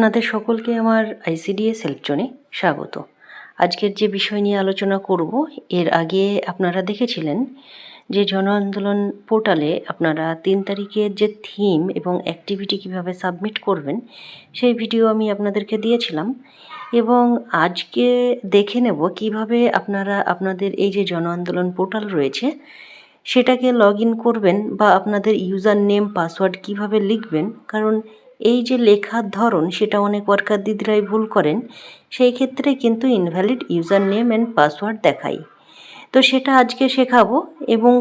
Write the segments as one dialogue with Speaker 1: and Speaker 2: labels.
Speaker 1: আপনাদের সকলকে আমার আইসিডিএস হেল্পজনে স্বাগত। আজকের যে বিষয় নিয়ে আলোচনা করব, এর আগে আপনারা দেখেছিলেন যে জন আন্দোলন পোর্টালে আপনারা তিন তারিখের যে থিম এবং অ্যাক্টিভিটি কীভাবে সাবমিট করবেন, সেই ভিডিও আমি আপনাদেরকে দিয়েছিলাম। এবং আজকে দেখে নেব কীভাবে আপনারা, আপনাদের এই যে জন আন্দোলন পোর্টাল রয়েছে, সেটাকে লগ করবেন বা আপনাদের ইউজার নেম পাসওয়ার্ড কীভাবে লিখবেন, কারণ এই যে লেখার ধরন, সেটা অনেক ওয়ার্কার দিদিরাই ভুল করেন, সেই ক্ষেত্রে কিন্তু invalid user name and password দেখাই। তো সেটা আজকে শেখাবো এবং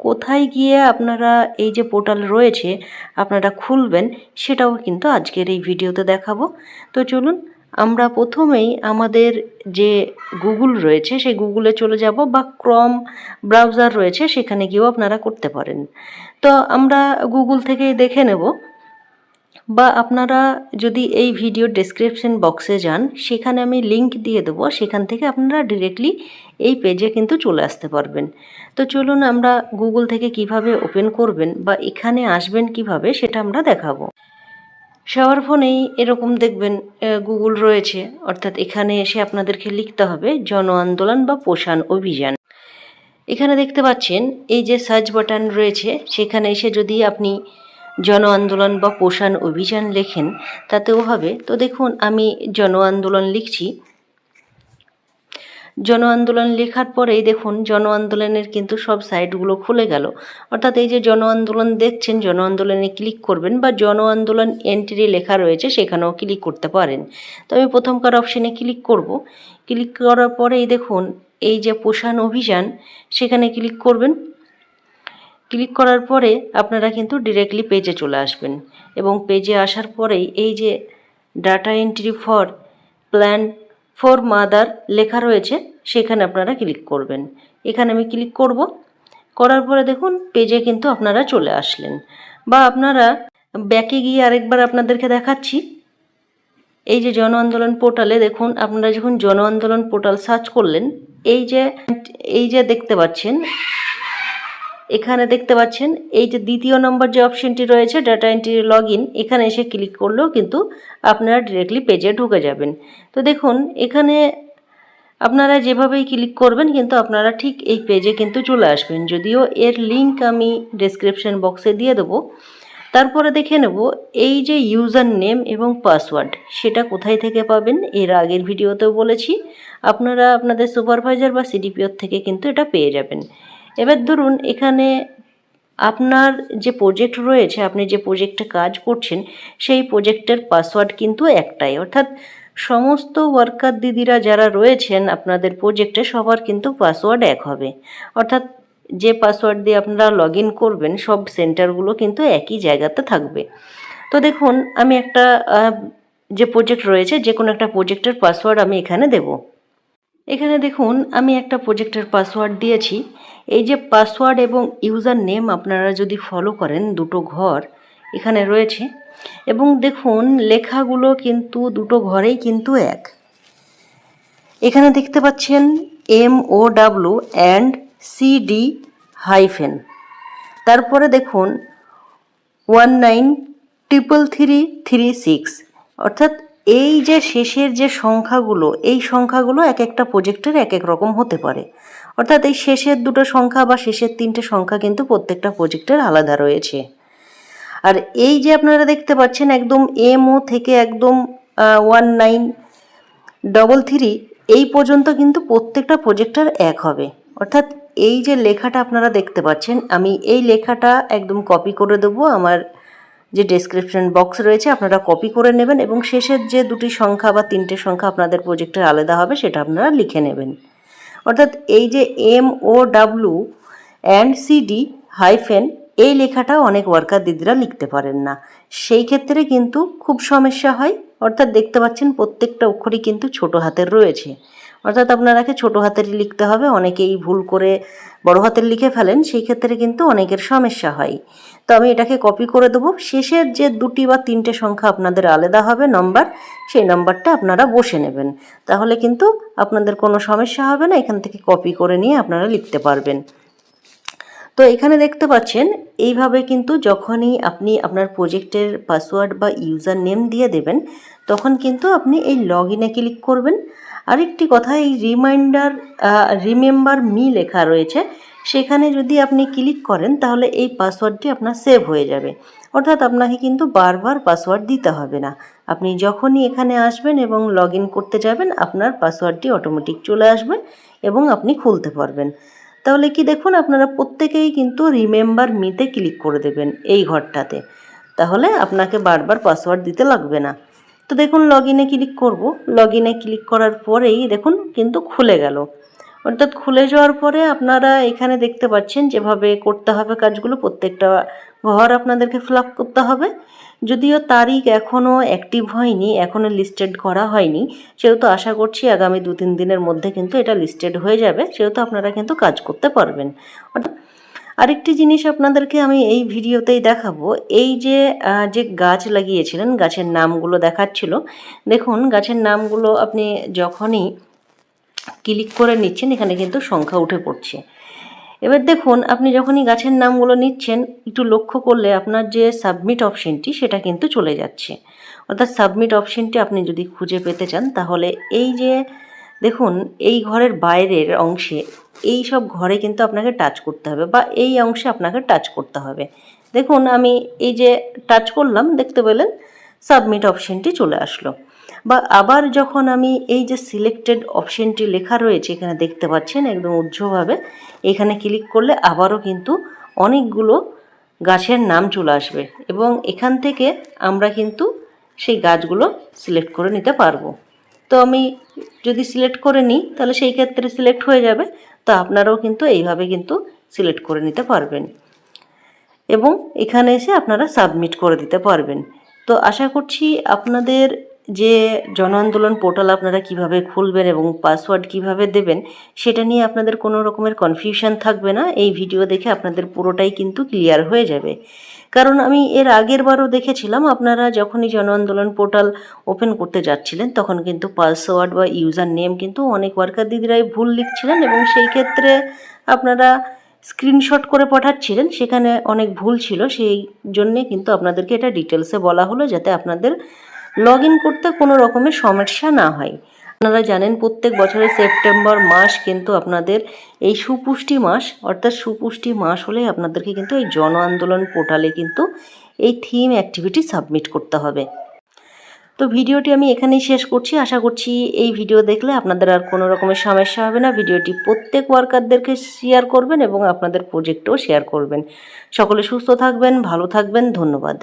Speaker 1: কোথায় গিয়ে আপনারা এই যে পোর্টাল রয়েছে, আপনারা খুলবেন, সেটাও কিন্তু আজকের এই ভিডিওতে দেখাবো। তো চলুন, আমরা প্রথমেই আমাদের যে গুগল রয়েছে, সেই গুগলে চলে যাব বা ক্রম ব্রাউজার রয়েছে, সেখানে গিয়েও আপনারা করতে পারেন। তো আমরা গুগল থেকেই দেখে নেব বা আপনারা যদি এই ভিডিও ডেসক্রিপশন বক্সে যান, সেখানে আমি লিংক দিয়ে দেবো, সেখান থেকে আপনারা ডিরেক্টলি এই পেজে কিন্তু চলে আসতে পারবেন। তো চলুন আমরা গুগল থেকে কীভাবে ওপেন করবেন বা এখানে আসবেন কীভাবে সেটা আমরা দেখাবো। সবার ফোনেই এরকম দেখবেন গুগল রয়েছে। অর্থাৎ এখানে এসে আপনাদেরকে লিখতে হবে, জন আন্দোলন বা পোষণ অভিযান। এখানে দেখতে পাচ্ছেন, এই যে সার্চ বাটন রয়েছে, সেখানে এসে যদি আপনি জন আন্দোলন বা পোষণ অভিযান লেখেন, তাতেও হবে। তো দেখুন, আমি জন আন্দোলন লিখছি। জন আন্দোলন লেখার পরেই দেখুন জন আন্দোলনের কিন্তু সব সাইটগুলো খুলে গেল। অর্থাৎ এই যে জন আন্দোলন দেখছেন জন আন্দোলনে ক্লিক করবেন বা জন আন্দোলন এন্ট্রি লেখা রয়েছে, সেখানেও ক্লিক করতে পারেন। তো আমি প্রথমকার অপশানে ক্লিক করব। ক্লিক করার পরেই দেখুন, এই যে পোষণ অভিযান, সেখানে ক্লিক করবেন। ক্লিক করার পরে আপনারা কিন্তু ডিরেক্টলি পেজে চলে আসবেন এবং পেজে আসার পরেই এই যে data entry for plan for mother লেখা রয়েছে, সেখানে আপনারা ক্লিক করবেন। এখানে আমি ক্লিক করব, করার পরে দেখুন পেজে কিন্তু আপনারা চলে আসলেন। বা আপনারা ব্যাকে গিয়ে আরেকবার আপনাদেরকে দেখাচ্ছি। এই যে জন আন্দোলন পোর্টালে দেখুন, আপনারা যখন জন আন্দোলন পোর্টাল সার্চ করলেন, এই যে এই যে দেখতে পাচ্ছেন এখানে দেখতে পাচ্ছেন, এই যে দ্বিতীয় নম্বর যে অপশনটি রয়েছে, ডাটা এন্ট্রি লগ ইন এখানে এসে ক্লিক করলেও কিন্তু আপনারা ডিরেক্টলি পেজে ঢুকে যাবেন। তো দেখুন, এখানে আপনারা যেভাবেই ক্লিক করবেন কিন্তু আপনারা ঠিক এই পেজে কিন্তু চলে আসবেন। যদিও এর লিঙ্ক আমি ডেসক্রিপশন বক্সে দিয়ে দেবো। তারপরে দেখে নেব, এই যে ইউজার নেম এবং পাসওয়ার্ড সেটা কোথায় থেকে পাবেন? এর আগের ভিডিওতেও বলেছি, আপনারা আপনাদের সুপারভাইজার বা সিডিপিওর থেকে কিন্তু এটা পেয়ে যাবেন। এবার ধরুন এখানে আপনার যে প্রজেক্ট রয়েছে, আপনি যে প্রজেক্টে কাজ করছেন, সেই প্রজেক্টের পাসওয়ার্ড কিন্তু একটাই। অর্থাৎ সমস্ত ওয়ার্কার দিদিরা যারা রয়েছেন, আপনাদের প্রজেক্টে সবার কিন্তু পাসওয়ার্ড এক হবে। অর্থাৎ যে পাসওয়ার্ড দিয়ে আপনারা লগ করবেন, সব সেন্টারগুলো কিন্তু একই জায়গাতে থাকবে। তো দেখুন, আমি একটা যে প্রজেক্ট রয়েছে, যে কোনো একটা প্রজেক্টের পাসওয়ার্ড আমি এখানে দেব। এখানে দেখুন, আমি একটা প্রজেক্টের পাসওয়ার্ড দিয়েছি। এই যে পাসওয়ার্ড এবং ইউজার নেম আপনারা যদি ফলো করেন দুটো ঘর এখানে রয়েছে। এবং দেখুন, লেখাগুলো কিন্তু দুটো ঘরেই কিন্তু এক। এখানে দেখতে পাচ্ছেন M O W and CD hyphen তারপরে দেখুন one nine triple three three six অর্থাৎ এই যে শেষের যে সংখ্যাগুলো, এই সংখ্যাগুলো এক একটা প্রজেক্টের এক এক রকম হতে পারে। অর্থাৎ এই শেষের দুটো সংখ্যা বা শেষের তিনটে সংখ্যা কিন্তু প্রত্যেকটা প্রজেক্টের আলাদা রয়েছে। আর এই যে আপনারা দেখতে পাচ্ছেন একদম এমও থেকে একদম ওয়ান নাইন ডবল থ্রি এই পর্যন্ত কিন্তু প্রত্যেকটা প্রজেক্টের এক হবে। অর্থাৎ এই যে লেখাটা আপনারা দেখতে পাচ্ছেন, আমি এই লেখাটা একদম কপি করে দেবো। আমার যে ডেসক্রিপশন বক্স রয়েছে, আপনারা কপি করে নেবেন এবং শেষের যে দুটি সংখ্যা বা তিনটে সংখ্যা আপনাদের প্রজেক্টের আলাদা হবে, সেটা আপনারা লিখে নেবেন। অর্থাৎ এই যে M O W and CD hyphen এই লেখাটা অনেক ওয়ার্কার দিদিরা লিখতে পারেন না। সেই ক্ষেত্রে কিন্তু খুব সমস্যা হয়। অর্থাৎ দেখতে পাচ্ছেন প্রত্যেকটা অক্ষরই কিন্তু ছোট হাতের রয়েছে। অর্থাৎ আপনারাকে ছোট হাতেরই লিখতে হবে। অনেকেই ভুল করে বড় হাতের লিখে ফেলেন, সেই ক্ষেত্রে কিন্তু অনেকের সমস্যা হয়। তো আমি এটাকে কপি করে দেবো। শেষের যে দুটি বা তিনটে সংখ্যা আপনাদের আলাদা হবে নম্বর সেই নম্বরটা আপনারা বসে নেবেন। তাহলে কিন্তু আপনাদের কোনো সমস্যা হবে না, এখান থেকে কপি করে নিয়ে আপনারা লিখতে পারবেন। তো এখানে দেখতে পাচ্ছেন, এইভাবে কিন্তু যখনই আপনি আপনার প্রজেক্টের পাসওয়ার্ড বা ইউজার নেম দিয়ে দেবেন, তখন কিন্তু আপনি এই লগ ইনে ক্লিক করবেন। আরেকটি কথা, এই রিমাইন্ডার রিমেম্বার মি লেখা রয়েছে। সেখানে যদি আপনি ক্লিক করেন, তাহলে এই পাসওয়ার্ডটি আপনার সেভ হয়ে যাবে। অর্থাৎ আপনাকে কিন্তু বারবার পাসওয়ার্ড দিতে হবে না। আপনি যখনই এখানে আসবেন এবং লগ করতে যাবেন, আপনার পাসওয়ার্ডটি অটোমেটিক চলে আসবে এবং আপনি খুলতে পারবেন। তাহলে কি দেখুন, আপনারা প্রত্যেকেই কিন্তু রিমেম্বার মিতে ক্লিক করে দেবেন এই ঘরটাতে। তাহলে আপনাকে বারবার পাসওয়ার্ড দিতে লাগবে না। তো দেখুন লগ ইনে ক্লিক করব। লগ ইনে ক্লিক করার পরেই দেখুন, কিন্তু খুলে গেল। অর্থাৎ খুলে যাওয়ার পরে আপনারা এখানে দেখতে পাচ্ছেন, যেভাবে করতে হবে কাজগুলো, প্রত্যেকটা ঘর আপনাদেরকে ফিল করতে হবে। যদিও তারিখ এখনও অ্যাক্টিভ হয়নি এখনও লিস্টেড করা হয়নি। সেহেতু আশা করছি আগামী দু তিন দিনের মধ্যে কিন্তু এটা লিস্টেড হয়ে যাবে, সেহেতু আপনারা কিন্তু কাজ করতে পারবেন। অর্থাৎ আরেকটি জিনিস আপনাদেরকে আমি এই ভিডিওতেই দেখাবো। এই যে যে গাছ লাগিয়েছিলেন, গাছের নামগুলো দেখাচ্ছিল। দেখুন, গাছের নামগুলো আপনি যখনই ক্লিক করে নিচ্ছেন, এখানে কিন্তু সংখ্যা উঠে পড়ছে। এবার দেখুন, আপনি যখনই গাছের নামগুলো নিচ্ছেন, একটু লক্ষ্য করলে আপনার যে সাবমিট অপশনটি, সেটা কিন্তু চলে যাচ্ছে। অর্থাৎ সাবমিট অপশনটি আপনি যদি খুঁজে পেতে চান, তাহলে এই যে, দেখুন, এই ঘরের বাইরের অংশে এই সব ঘরে কিন্তু আপনাকে টাচ করতে হবে বা এই অংশে আপনাকে টাচ করতে হবে। দেখুন, আমি এই যে টাচ করলাম, দেখতে পেলেন সাবমিট অপশনটি চলে আসলো। বা আবার যখন আমি এই যে সিলেক্টেড অপশনটি লেখা রয়েছে, এখানে দেখতে পাচ্ছেন একদম উজ্জ্বলভাবে, এখানে ক্লিক করলে আবারও কিন্তু অনেকগুলো গাছের নাম চলে আসবে এবং এখান থেকে আমরা কিন্তু সেই গাছগুলো সিলেক্ট করে নিতে পারব। তো আমি যদি সিলেক্ট করে নিই, তাহলে সেই ক্ষেত্রে সিলেক্ট হয়ে যাবে। তো আপনারাও কিন্তু এইভাবে কিন্তু সিলেক্ট করে নিতে পারবেন। এবং এখানে এসে আপনারা সাবমিট করে দিতে পারবেন। তো আশা করছি আপনাদের যে জন আন্দোলন পোর্টাল আপনারা কীভাবে খুলবেন এবং পাসওয়ার্ড কীভাবে দেবেন, সেটা নিয়ে আপনাদের কোনো রকমের কনফিউশন থাকবে না। এই ভিডিও দেখে আপনাদের পুরোটাই কিন্তু ক্লিয়ার হয়ে যাবে। কারণ আমি এর আগের বারও দেখেছিলাম, আপনারা যখনই জন আন্দোলন পোর্টাল ওপেন করতে যাচ্ছিলেন, তখন কিন্তু পাসওয়ার্ড বা ইউজার নেম কিন্তু অনেক ওয়ার্কার দিদিরাই ভুল লিখছিলেন এবং সেই ক্ষেত্রে আপনারা স্ক্রিনশট করে পাঠাচ্ছিলেন। সেখানে অনেক ভুল ছিল, সেই জন্যে কিন্তু আপনাদেরকে এটা ডিটেলসে বলা হলো, যাতে আপনাদের লগ ইন করতে কোনো রকমের সমস্যা না হয়। আপনারা জানেন প্রত্যেক বছরের সেপ্টেম্বর মাস কিন্তু আপনাদের এই সুপুষ্টি মাস, অর্থাৎ সুপুষ্টি মাস হলে আপনাদেরকে কিন্তু এই জন আন্দোলন পোর্টালে কিন্তু এই থিম অ্যাক্টিভিটি সাবমিট করতে হবে। তো ভিডিওটি আমি এখানেই শেষ করছি। আশা করছি এই ভিডিও দেখলে আপনাদের আর কোনো রকমের সমস্যা হবে না। ভিডিওটি প্রত্যেক ওয়ার্কারদেরকে শেয়ার করবেন এবং আপনাদের প্রজেক্টও শেয়ার করবেন। সকলে সুস্থ থাকবেন, ভালো থাকবেন, ধন্যবাদ।